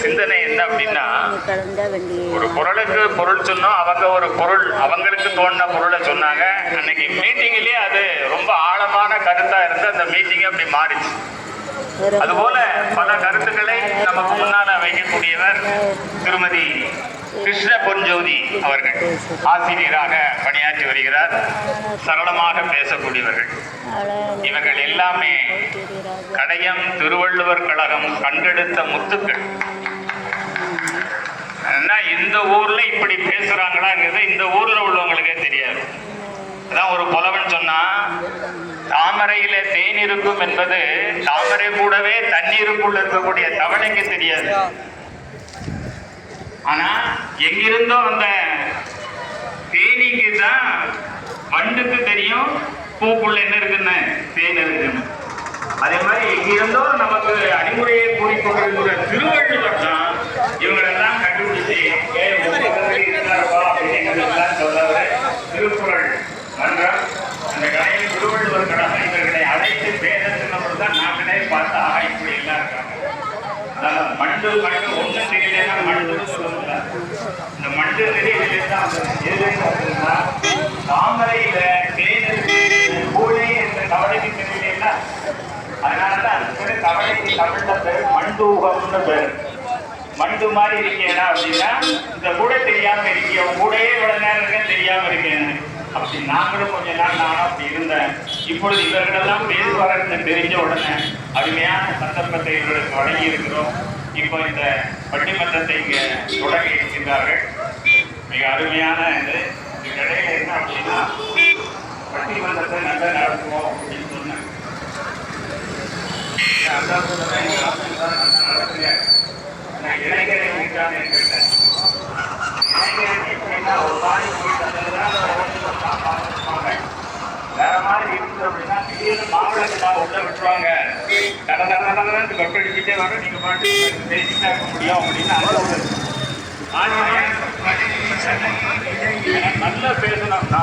சிந்தனை என்ன அப்படின்னா ஒரு பொருளுக்கு பொருள் சொன்னோம் அவங்க ஒரு பொருள் அவங்களுக்கு தோணின பொருளை சொன்னாங்க. அன்னைக்கு மீட்டிங்லயே அது ரொம்ப ஆழமான கருத்தா இருந்து அந்த மீட்டிங் அப்படி மாறிச்சு. அதுபோல பல கருத்துக்களை நமக்கு முன்னால வைக்கக்கூடியவர் திருமதி கிருஷ்ண பொன்ஜோதி அவர்கள் ஆசிரியராக பணியாற்றி வருகிறார். சரளமாக பேசக்கூடியவர்கள். இவர்கள் எல்லாமே கடையம் திருவள்ளுவர் கழகம் கண்டெடுத்த முத்துக்கள். என்ன இந்த ஊர்ல இப்படி பேசுறாங்களாங்கிறது இந்த ஊர்ல உள்ளவங்களுக்கே தெரியாது. அதான் ஒரு புலவன் சொன்னா தாமரையில தேன் இருக்கும் என்பது தாமரை கூடவே தண்ணீருக்குள்ள இருக்கக்கூடிய தவணைக்கு தெரியாது. ஆனா எங்கிருந்தோ அந்த தேனிக்கு தான் வண்டுக்கு தெரியும் பூக்குள்ள என்ன இருக்குன்னு தேன் இருக்குன்னு. அதே மாதிரி எங்கிருந்தோ நமக்கு அறிமுறையை கூறிக்கொண்டிருக்கிற திருவள்ளுவர் தான் இவங்களெல்லாம் கண்டுபிடிச்சு திருக்குறள் மன்றம். அந்த கடையில் திருவள்ளுவர் கடை இவர்களை அழைத்து பேச தான் நாங்களே பார்த்து ஆஹா இப்படி எல்லாம் இருக்காங்க. அதாவது மண்டு மண்டு ஒன்று செய்யலாம் மண்டு சொல்லுவாங்க இந்த மண்டு தெரியல தான் எதுலேருந்து வருதுன்னா தாமரையில தேனு பூனை என்ற கவலைக்கு தெரியல அதனால தான் அது பேரு கவலைக்கு தமிழ்ல பேர் மண்டூகம்னு பேர். மண்டு மாதிரி இருக்கேனா அப்படின்னா இந்த கூட தெரியாம இருக்கிய உன் கூடயே இவ்வளவு நேரம் இருக்க தெரியாம இருக்கேன் அப்படி நாங்களும் கொஞ்ச நாள் நானும் அப்படி இருந்தேன். இப்பொழுது இவர்களெல்லாம் பேசுவார்கள் தெரிஞ்ச உடனே அருமையான சந்தர்ப்பத்தை இவர்களுக்கு வழங்கி இருக்கிறோம். இப்போ இந்த பட்டிமன்றத்தை இங்கே தொடங்கி இருக்கின்றார்கள். மிக அருமையான இது. இதுக்கு இடையில என்ன அப்படின்னா பட்டிமன்றத்தை நல்லா நடத்துவோம் அப்படின்னு சொன்னேன் அதான் நல்லா ஒரு மாதிரி இருக்குது அப்படின்னா திடீர்னு மாவட்டத்தில் விட்டுருவாங்க வர நீங்க பாட்டு பேசிட்டா இருக்க முடியும் அப்படின்னு அந்த ஒரு நல்லா பேசணும்னா